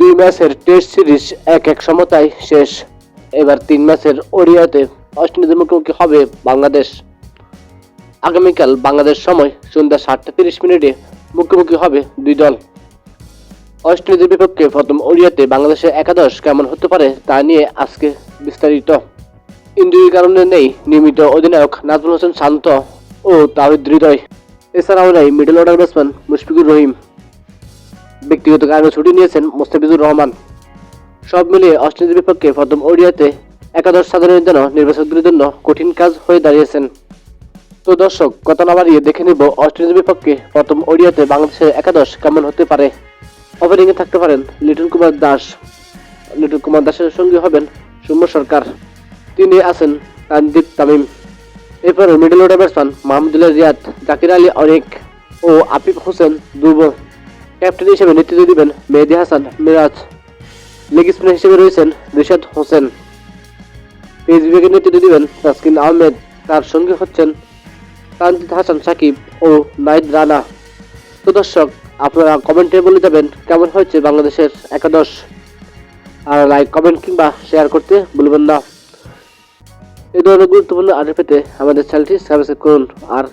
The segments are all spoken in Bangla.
দুই ম্যাচের টেস্ট সিরিজ এক এক সমতায় শেষ। এবার তিন ম্যাচের ওডিআতে অস্ট্রেলিয়ার মুখোমুখি হবে বাংলাদেশ। আগামীকাল বাংলাদেশ সময় সন্ধ্যা সাতটা তিরিশ মিনিটে মুখোমুখি হবে দুই দল। অস্ট্রেলিয়ার বিপক্ষে প্রথম ওডিয়াতে বাংলাদেশের একাদশ কেমন হতে পারে তা নিয়ে আজকে বিস্তারিত। ইঞ্জুরির কারণে নেই নিয়মিত অধিনায়ক নাজমুল হোসেন শান্ত ও তাহিদ হৃদয়। এছাড়াও নেই middle order batsman Mushfiqur Rahim. ব্যক্তিগত কারণে ছুটি নিয়েছেন মোস্তাফিজুর রহমান। সব মিলিয়ে অস্ট্রেলিয়ার বিপক্ষে প্রথম ওডিয়াতে একাদশ সাধারণের জন্য নির্বাচকদের জন্য কঠিন কাজ হয়ে দাঁড়িয়েছেন। তো দর্শক, কথা না বাড়িয়ে দেখে নিব অস্ট্রেলিয়ার বিপক্ষে প্রথম ওডিয়াতে বাংলাদেশের একাদশ কেমন হতে পারে। ওপেনিংয়ে থাকতে পারেন লিটন কুমার দাস। লিটন কুমার দাসের সঙ্গে হবেন সৌম্য সরকার। তিনি আছেন তানদীপ তামিম। এরপরে মিডল অর্ডার ব্যাটসম্যান মাহমুদুল্লাহ রিয়াদ জাকির আলী অনেক ও আফিফ হোসেন দুর্ব ক্যাপ্টেন হিসেবে নেতৃত্ব দিবেন মেহেদি হাসান, মিরাজ। লেগ স্পিনার হিসেবে রয়েছেন রিশাদ হোসেন। পেস বিভাগের নেতৃত্ব দিবেন তাসকিন আহমেদ। তার সঙ্গে হচ্ছেন তানজিদ হাসান সাকিব ও নাইদ রানা। তো দর্শক, আপনারা কমেন্টে বলে যাবেন কেমন হয়েছে বাংলাদেশের একাদশ। আর লাইক কমেন্ট কিংবা শেয়ার করতে ভুলবেন না। এই ধরনের গুরুত্বপূর্ণ আপডেট পেতে আমাদের চ্যানেলটি সাবস্ক্রাইব করুন আর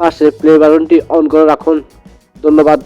পাশে প্লে বাটনটি অন করে রাখুন। ধন্যবাদ।